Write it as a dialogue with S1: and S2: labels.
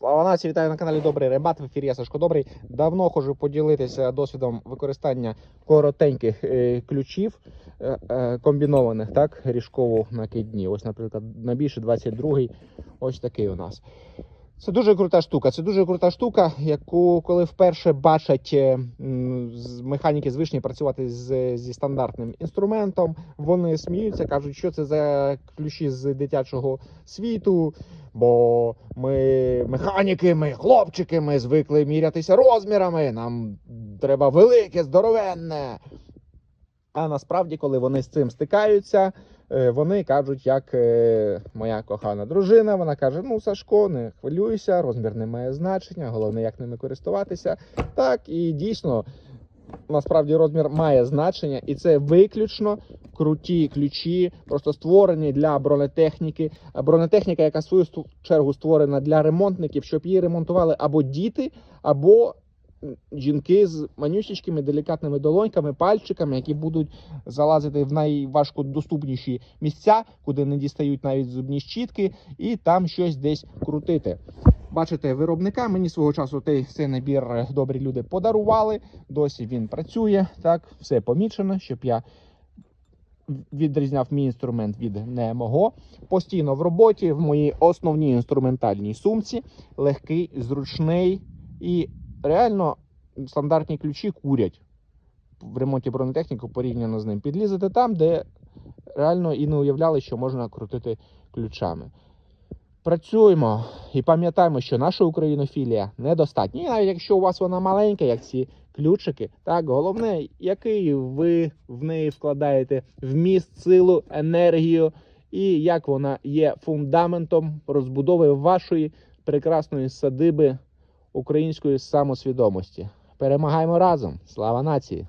S1: Слава нації, вітаю на каналі Добрий Рибат. В ефірі я Сашко Добрий. Давно хочу поділитися досвідом використання коротеньких е, ключів е, е, комбінованих, так, ріжково накидні. Ось, наприклад, на більше 22-й. Ось такий у нас. Це дуже крута штука. Це дуже крута штука, яку коли вперше бачать е, механіки звичні працювати з, зі стандартним інструментом. Вони сміються, кажуть, що це за ключі з дитячого світу. Бо ми механіки, ми хлопчики, ми звикли мірятися розмірами. Нам треба велике, здоровенне. А насправді, коли вони з цим стикаються, вони кажуть, як е, моя кохана дружина, вона каже: Ну, Сашко, не хвилюйся, розмір не має значення, головне, як ними користуватися. Так, і дійсно, насправді розмір має значення, і це виключно круті ключі, просто створені для бронетехніки. Бронетехніка, яка в свою чергу створена для ремонтників, щоб її ремонтували або діти, або жінки з манюсічкими делікатними долоньками, пальчиками, які будуть залазити в найважко доступніші місця, куди не дістають навіть зубні щітки, і там щось десь крутити. Бачите, виробника мені свого часу цей, цей набір е, добрі люди подарували. Досі він працює. Так, все помічено, щоб я відрізняв мій інструмент від не мого. Постійно в роботі, в моїй основній інструментальній сумці, легкий, зручний і реально стандартні ключі курять в ремонті бронетехніки порівняно з ним. Підлізати там, де реально і не уявляли, що можна крутити ключами. Працюємо і пам'ятаємо, що наша українофілія недостатня. І навіть якщо у вас вона маленька, як ці ключики, так головне, який ви в неї вкладаєте вміст, силу, енергію, і як вона є фундаментом розбудови вашої прекрасної садиби української самосвідомості. Перемагаємо разом! Слава нації!